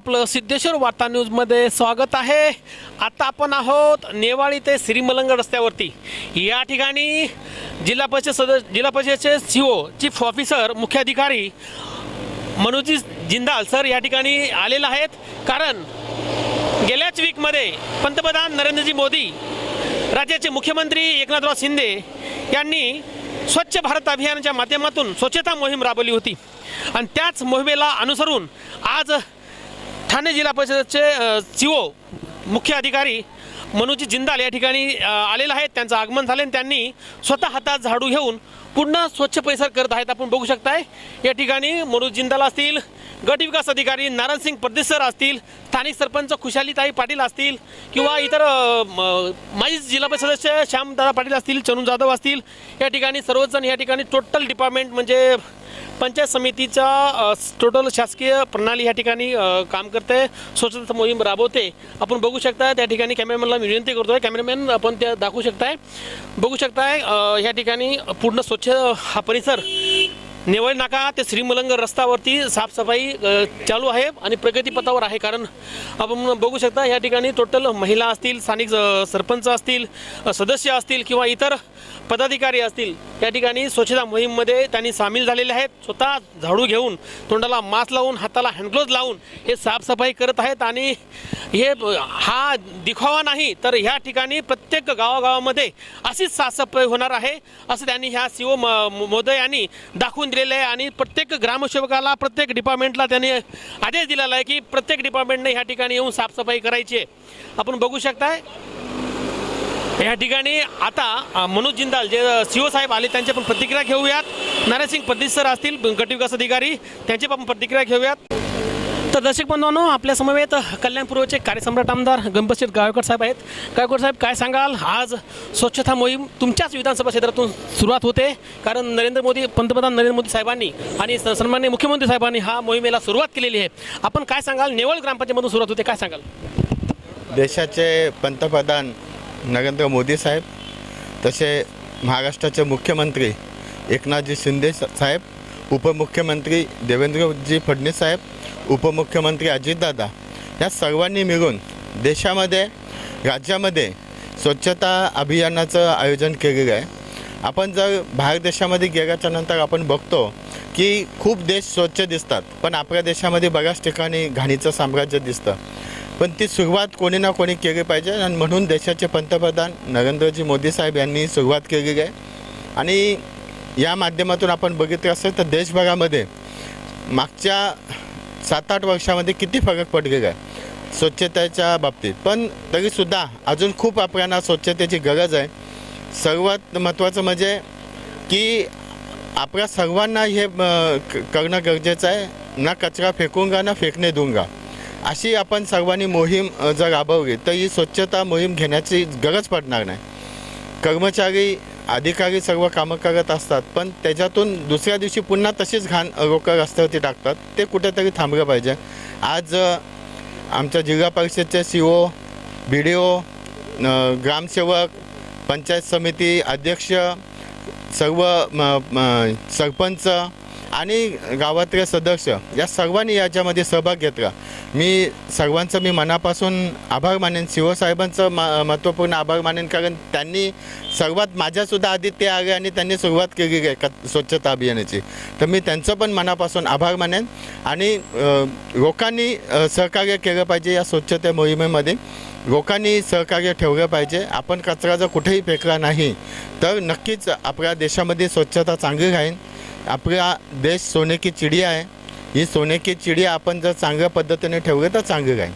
आपलं सिद्धेश्वर वार्ता न्यूजमध्ये स्वागत आहे. आता आपण आहोत नेवाळी ते श्रीमलंग रस्त्यावरती. या ठिकाणी जिल्हा परिषद सदस्य जिल्हा परिषदेचे सी ओ चीफ ऑफिसर मुख्याधिकारी मनोजी जिंदाल सर या ठिकाणी आलेले आहेत. कारण गेल्याच वीकमध्ये पंतप्रधान नरेंद्रजी मोदी राज्याचे मुख्यमंत्री एकनाथराव शिंदे यांनी स्वच्छ भारत अभियानाच्या माध्यमातून स्वच्छता मोहीम राबवली होती. आणि त्याच मोहिमेला अनुसरून आज ठाणे जिल्हा परिषदेचे सी ओ मुख्य अधिकारी मनोजी जिंदाल या ठिकाणी आलेला आहेत. त्यांचं आगमन झाले आणि त्यांनी स्वतः हातात झाडू घेऊन पूर्ण स्वच्छ परिसर करत आहेत. आपण बघू शकताय या ठिकाणी मनोज जिंदाल असतील गट विकास अधिकारी नारायणसिंग परदेसर असतील स्थानिक सरपंच खुशालीताई पाटील असतील किंवा इतर म- माजी जिल्हा परिषद सदस्य श्यामदादा पाटील असतील चनू जाधव असतील या ठिकाणी सर्वजण या ठिकाणी टोटल डिपार्टमेंट म्हणजे पंचायत समितीचा टोटल शासकीय प्रणाली या ठिकाणी काम करते. स्वच्छता मोहीम राबवते. आपण बघू शकता त्या ठिकाणी कॅमेरामॅनला मी विनंती करतोय. कॅमेरामॅन आपण त्या दाखवू शकताय. बघू शकताय या ठिकाणी पूर्ण स्वच्छ हा परिसर नेवळ नाका ते श्रीमलंग रस्त्यावरती साफसफाई चालू आहे आणि प्रगतीपथावर आहे. कारण आपण बघू शकता या ठिकाणी टोटल महिला असतील स्थानिक सरपंच असतील सदस्य असतील किंवा इतर पदाधिकारी असतील या ठिकाणी स्वच्छता मोहीममध्ये त्यांनी सामील झालेले आहेत. स्वतः झाडू घेऊन तोंडाला मास्क लावून हाताला हँडग्लोव्ज लावून हे साफसफाई करत आहेत आणि हे हा दिखावा नाही तर ह्या ठिकाणी प्रत्येक गावागावामध्ये अशीच साफसफाई होणार आहे असं त्यांनी ह्या सीओ म मोदय यांनी दाखवून दिलेलं आहे आणि प्रत्येक ग्रामसेवकाला प्रत्येक डिपार्टमेंटला त्यांनी आदेश दिलेला आहे की प्रत्येक डिपार्टमेंटने ह्या ठिकाणी येऊन साफसफाई करायची आहे. आपण बघू शकताय या ठिकाणी आता मनोज जिंदाल जे सीओ साहेब आले त्यांची पण प्रतिक्रिया घेऊयात. नारायण सिंग सर असतील गट विकास अधिकारी त्यांची पण प्रतिक्रिया घेऊयात. तर दर्शक बांधवांनो आपल्या समवेत कल्याणपूर्वचे कार्यसम्राट आमदार गंभीर गायकवाड साहेब आहेत. गायकवाड साहेब काय सांगाल? आज स्वच्छता मोहीम तुमच्याच विधानसभा क्षेत्रातून सुरुवात होते. कारण नरेंद्र मोदी पंतप्रधान नरेंद्र मोदी साहेबांनी आणि सन्मान्य मुख्यमंत्री साहेबांनी हा मोहिमेला सुरुवात केलेली आहे. आपण काय सांगाल? नेवळ ग्रामपंचायतमधून सुरुवात होते काय सांगाल? देशाचे पंतप्रधान नरेंद्र मोदी साहेब तसे महाराष्ट्राचे मुख्यमंत्री एकनाथजी शिंदे साहेब उपमुख्यमंत्री देवेंद्रजी फडणवीस साहेब उपमुख्यमंत्री अजितदादा या सर्वांनी मिळून देशामध्ये राज्यामध्ये स्वच्छता अभियानाचं आयोजन केलेलं आहे. आपण जर बाहेर देशामध्ये गेल्याच्यानंतर आपण बघतो की खूप देश स्वच्छ दिसतात पण आपल्या देशामध्ये बऱ्याच ठिकाणी घाणीचं साम्राज्य दिसतं. पण ती सुरुवात कोणी ना कोणी केली पाहिजे आणि म्हणून देशाचे पंतप्रधान नरेंद्रजी मोदी साहेब यांनी सुरुवात केलेली आहे. आणि या माध्यमातून आपण बघितलं असेल तर देशभरामध्ये मागच्या सात आठ वर्षामध्ये किती फरक पडलेला आहे स्वच्छतेच्या बाबतीत. पण तरीसुद्धा अजून खूप आपल्याला स्वच्छतेची गरज आहे. सर्वात महत्त्वाचं म्हणजे की आपल्या सर्वांना हे क- करणं गरजेचं आहे. ना कचरा फेकूंगा ना फेकणे दूंगा अशी आपण सर्वांनी मोहीम जर राबवली तर ही स्वच्छता मोहीम घेण्याची गरज पडणार नाही. कर्मचारी अधिकारी सर्व कामं करत असतात पण त्याच्यातून दुसऱ्या दिवशी पुन्हा तशीच घाण लोक रस्त्यावरती टाकतात. ते कुठेतरी थांबलं पाहिजे. आज आमच्या जिल्हा परिषदचे C O B D O ग्रामसेवक पंचायत समिती अध्यक्ष सर्व म- सरपंच आणि गावातले सदस्य या सर्वांनी याच्यामध्ये सहभाग घेतला. मी सर्वांचं मी मनापासून आभार मानेन. शिवसाहेबांचं मा महत्त्वपूर्ण आभार मानेन कारण त्यांनी सर्वात माझ्यासुद्धा आधी ते आले आणि त्यांनी सुरुवात केली आहे क स्वच्छता अभियानाची. तर मी त्यांचं पण मनापासून आभार मानेन. आणि लोकांनी सहकार्य केलं पाहिजे या स्वच्छता मोहिमेमध्ये. लोकांनी सहकार्य ठेवलं पाहिजे. आपण कचरा जर कुठेही फेकला नाही तर नक्कीच आपल्या देशामध्ये स्वच्छता चांगली राहील आपला देश सोने की चिडिया आहे. ही सोने की चिडिया आपण जर चांगल्या पद्धतीने ठेवलं तर चांगलं राहील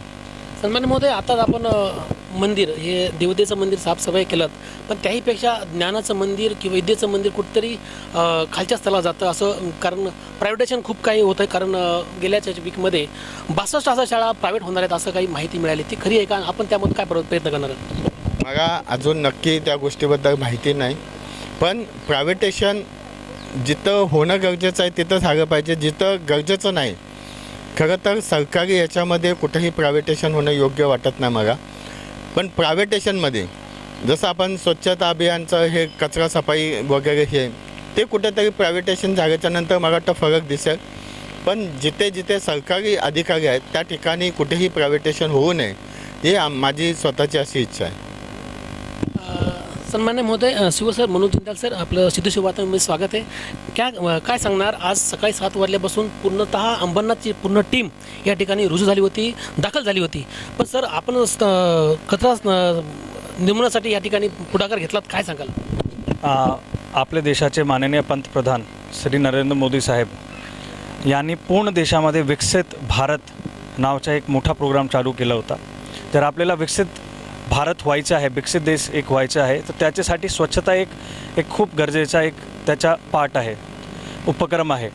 सन्मान्य महोदय आता आपण अ, मंदिर हे देवतेचं मंदिर साफसफाई केलं. पण त्याहीपेक्षा ज्ञानाचं मंदिर किंवा विद्येचं मंदिर कुठेतरी अ, खालच्या स्थळाला जातं असं कारण प्रायव्हेटेशन खूप काही होतं आहे कारण अ, गेल्याच्या वीकमध्ये बासष्ट हजार शाळा प्रायव्हेट होणार आहेत असं काही माहिती मिळाली. ती खरी आहे का? आपण त्यामध्ये काय प्रय- प्रयत्न करणार आहात? मला अजून नक्की त्या गोष्टीबद्दल माहिती नाही. पण प्रायव्हेटेशन जिथं होणं गरजेचं आहे तिथं झालं पाहिजे. जिथं गरजेचं नाही खरं तर सरकारी याच्यामध्ये कुठंही प्रायव्हेटेशन होणं योग्य वाटत नाही मला. पण प्रायव्हेटेशनमध्ये जसं आपण स्वच्छता अभियानचं हे कचरा सफाई वगैरे हे ते कुठेतरी प्रायव्हेटेशन झाल्याच्यानंतर मला वाटतं फरक दिसेल. पण जिथे जिथे सरकारी अधिकारी आहेत त्या ठिकाणी कुठेही प्रायव्हेटेशन होऊ नये ही माझी स्वतःची अशी इच्छा आहे. सन्मान्य महोदय शिव सर मनोज जिंदाल सर आपलं सिद्धेश्वर वातावरण स्वागत आहे. क्या काय सांगणार? आज सकाळी सात वाजल्यापासून पूर्णतः अंबरनाथची पूर्ण टीम या ठिकाणी रुजू झाली होती दाखल झाली होती. पण सर आपण कचरा अ, निर्मूलनासाठी या ठिकाणी पुढाकार घेतलात काय सांगाल? आपल्या देशाचे माननीय पंतप्रधान श्री नरेंद्र मोदी साहेब यांनी पूर्ण देशामध्ये विकसित भारत नावाचा एक मोठा प्रोग्राम चालू केला होता. जर आपल्याला विकसित भारत व्हायचं आहे विकसित देश एक व्हायचं आहे तर त्याच्यासाठी स्वच्छता एक एक खूप गरजेचा एक त्याचा पार्ट आहे उपक्रम आहे.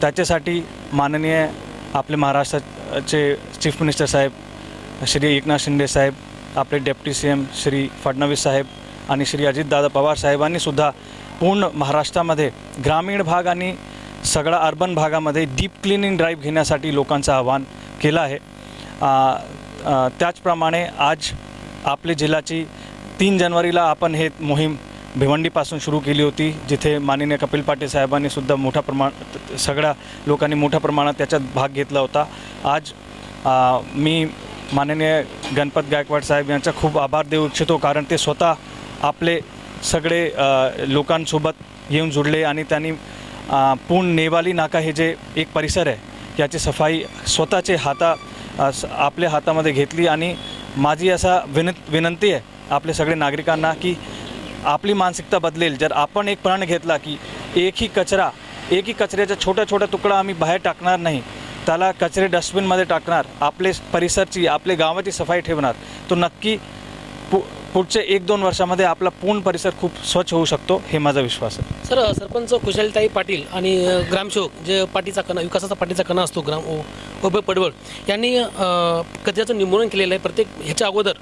त्याच्यासाठी माननीय आपले महाराष्ट्राचे चीफ मिनिस्टर साहेब श्री एकनाथ शिंदे साहेब आपले deputy C M Shri Fadnavis saheb आणि श्री अजितदादा पवार साहेबांनी सुद्धा पूर्ण महाराष्ट्रामध्ये ग्रामीण भाग आणि सगळा अर्बन भागामध्ये डीप क्लिनिंग ड्राईव्ह घेण्यासाठी लोकांचं आवाहन केलं आहे. त्याचप्रमाणे आज आपली जिल्ह्याची तीन जानेवारीला आपण हे मोहीम भिवंडीपासून सुरू केली होती जिथे माननीय कपिल पाटील साहेबांनी सुद्धा मोठ्या प्रमाण सगळ्या लोकांनी मोठ्या प्रमाणात त्याच्यात भाग घेतला होता. आज आ, मी माननीय गणपत गायकवाड साहेब यांचा खूप आभार देऊ इच्छितो कारण ते स्वतः आपले सगळे लोकांसोबत येऊन जुळले आणि त्यांनी पूर्ण नेवाली नाका हे जे एक परिसर आहे याची सफाई स्वतःचे हाता स- आपल्या हातामध्ये घेतली आणि माझी असा विन विनंती आहे आपल्या सगळे नागरिकांना की आपली मानसिकता बदलेल. जर आपण एक प्रण घेतला की एकही कचरा एकही कचऱ्याचा छोटा छोटा तुकडा आम्ही बाहेर टाकणार नाही. त्याला कचरे डस्टबिनमध्ये टाकणार आपले परिसरची आपले गावाची सफाई ठेवणार. तो नक्की पु पुढचे एक दोन वर्षामध्ये आपला पूर्ण परिसर खूप स्वच्छ होऊ शकतो हे माझा विश्वास आहे. सर सरपंच कुशलताई पाटील आणि ग्रामसेवक जे पाठीचा कणा विकासाचा पाठीचा कणा असतो ग्राम उभय पडवळ यांनी कचऱ्याचं निर्मूलन केलेलं आहे. प्रत्येक ह्याच्या अगोदर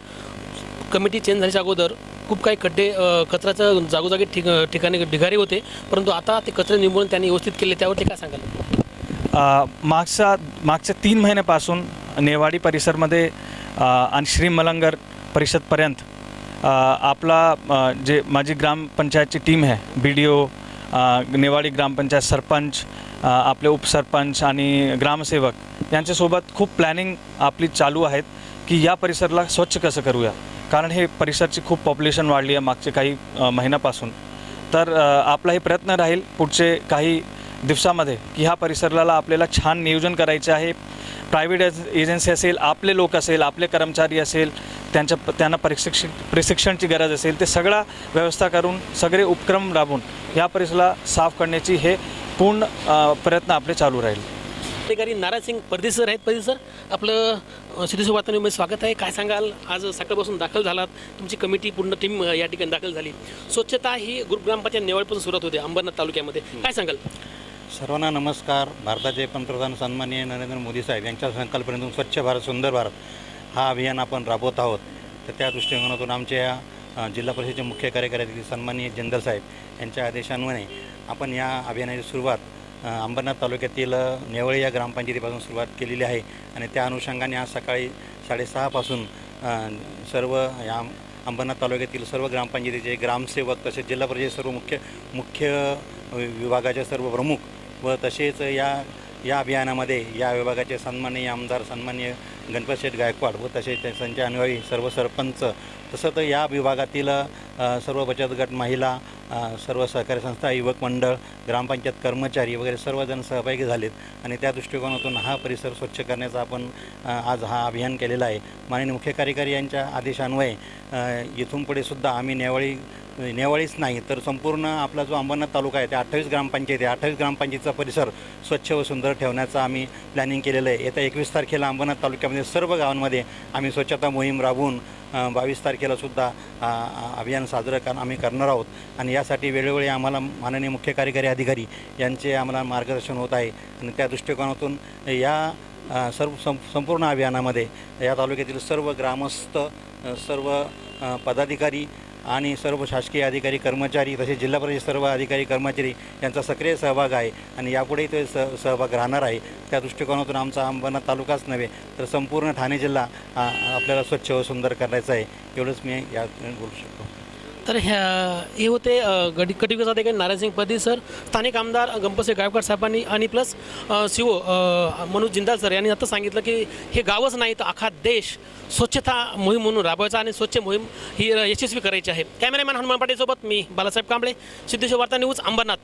कमिटी चेंज झाल्याच्या अगोदर खूप काही खड्डे कचऱ्याचं जागोजागी ठिक ठिकाणी ढिगारे होते. परंतु आता ते कचरे निर्मूलन त्यांनी व्यवस्थित केले त्यावरती काय सांगाल? मागच्या मागच्या तीन महिन्यापासून नेवाडी परिसरमध्ये आणि श्री मलंगर परिषदपर्यंत आपला जे माझी ग्रामपंचायतची टीम आहे बी डी ओ नेवाडी ग्रामपंचायत सरपंच आपले उपसरपंच आणि ग्रामसेवक यांच्यासोबत खूप प्लॅनिंग आपली चालू आहेत की या परिसरला स्वच्छ कसं करूया? कारण हे परिसरची खूप पॉप्युलेशन वाढली आहे मागचे काही महिन्यापासून. तर आपलाही आपला हे प्रयत्न राहील पुढचे काही दिवसामध्ये की ह्या परिसराला आपल्याला छान नियोजन करायचे आहे. प्रायव्हेट एजन्सी असेल आपले लोक असेल आपले कर्मचारी असेल त्यांच्या त्यांना प्रशिक्षण प्रशिक्षणची गरज असेल ते सगळा व्यवस्था करून सगळे उपक्रम राबवून या परिसराला साफ करण्याची हे पूर्ण प्रयत्न आपले चालू राहील. अधिकारी नारायण सिंग परदेशी सर आहेत. परदेशी सर आपलं सिद्धेश्वर वातावरणामध्ये स्वागत आहे. काय सांगाल? आज सकाळपासून दाखल झालात. तुमची कमिटी पूर्ण टीम या ठिकाणी दाखल झाली. स्वच्छता ही ग्रुप ग्रामपंचायत नेवाळपासून सुरुवात होते अंबरनाथ तालुक्यामध्ये. काय सांगाल? सर्वांना नमस्कार. भारताचे पंतप्रधान सन्माननीय नरेंद्र मोदी साहेब यांच्या संकल्पनेतून स्वच्छ भारत सुंदर भारत हा अभियान आपण राबवत आहोत. तर त्या दृष्टिकोनातून आमच्या जिल्हा परिषदेचे मुख्य कार्यकारी सन्माननीय जिंदल साहेब यांच्या आदेशान्वये आपण या अभियानाची सुरुवात अंबरनाथ तालुक्यातील नेवळी या ग्रामपंचायतीपासून सुरुवात केलेली आहे आणि त्या अनुषंगाने आज सकाळी साडेसहापासून सर्व या अंबरनाथ तालुक्यातील सर्व ग्रामपंचायतीचे ग्रामसेवक तसेच जिल्हा परिषद सर्व मुख्य मुख्य विभागाचे सर्व प्रमुख व तसेच या या अभियानामध्ये या विभागाचे सन्माननीय आमदार सन्माननीय गणपत शेठ गायकवाड व तसेच त्यांचे अनुयायी सर्व सरपंच तसं तर या विभागातील सर्व बचत गट महिला सर्व सहकारी संस्था युवक मंडळ ग्रामपंचायत कर्मचारी वगैरे सर्वजण सहभागी झालेत. आणि त्या दृष्टिकोनातून हा परिसर स्वच्छ करण्याचा आपण आज हा अभियान केलेला आहे. माननीय मुख्य कार्यकारी यांच्या आदेशान्वये इथून पुढे सुद्धा आम्ही नेवाळी नेवाळीच नाही तर संपूर्ण आपला जो अंबरनाथ तालुका आहे ते अठ्ठावीस ग्रामपंचायती आहे. अठ्ठावीस ग्रामपंचायतीचा परिसर स्वच्छ व सुंदर ठेवण्याचा आम्ही प्लॅनिंग केलेलं आहे. येत्या एकवीस तारखेला अंबरनाथ तालुक्यामध्ये सर्व गावांमध्ये आम्ही स्वच्छता मोहीम राबवून बावीस तारखेला सुद्धा अभियान साजरं कर आम्ही करणार आहोत. आणि यासाठी वेळोवेळी आम्हाला माननीय मुख्य कार्यकारी अधिकारी यांचे आम्हाला मार्गदर्शन होत आहे. आणि त्या दृष्टिकोनातून या सर्व सं संपूर्ण अभियानामध्ये या तालुक्यातील सर्व ग्रामस्थ सर्व पदाधिकारी आणि सर्व शासकीय अधिकारी कर्मचारी तसेच जिल्हा परिषद सर्व अधिकारी कर्मचारी यांचा सक्रिय सहभाग आहे आणि यापुढेही ते स सहभाग राहणार आहे. त्या दृष्टिकोनातून आमचा अंबरनाथ तालुकाच नव्हे तर संपूर्ण ठाणे जिल्हा आपल्याला स्वच्छ व सुंदर करायचा आहे. एवढंच मी या बोलू शकतो. तर ह्या हे होते गडी कटिविकास अधिकारी नारायणसिंग पदी सर स्थानिक आमदार गंपसे गायकवाड साहेबांनी आणि plus C O Manoj Jindal sir यांनी आता सांगितलं की हे गावच नाही तर अख्खा देश स्वच्छता मोहीम म्हणून राबवायचा आणि स्वच्छ मोहीम ही यशस्वी करायची आहे. कॅमेरामॅन हनुमान पाटीलसोबत मी बालासाहेब कांबळे सिद्धेश्वर वार्ता न्यूज अंबरनाथ.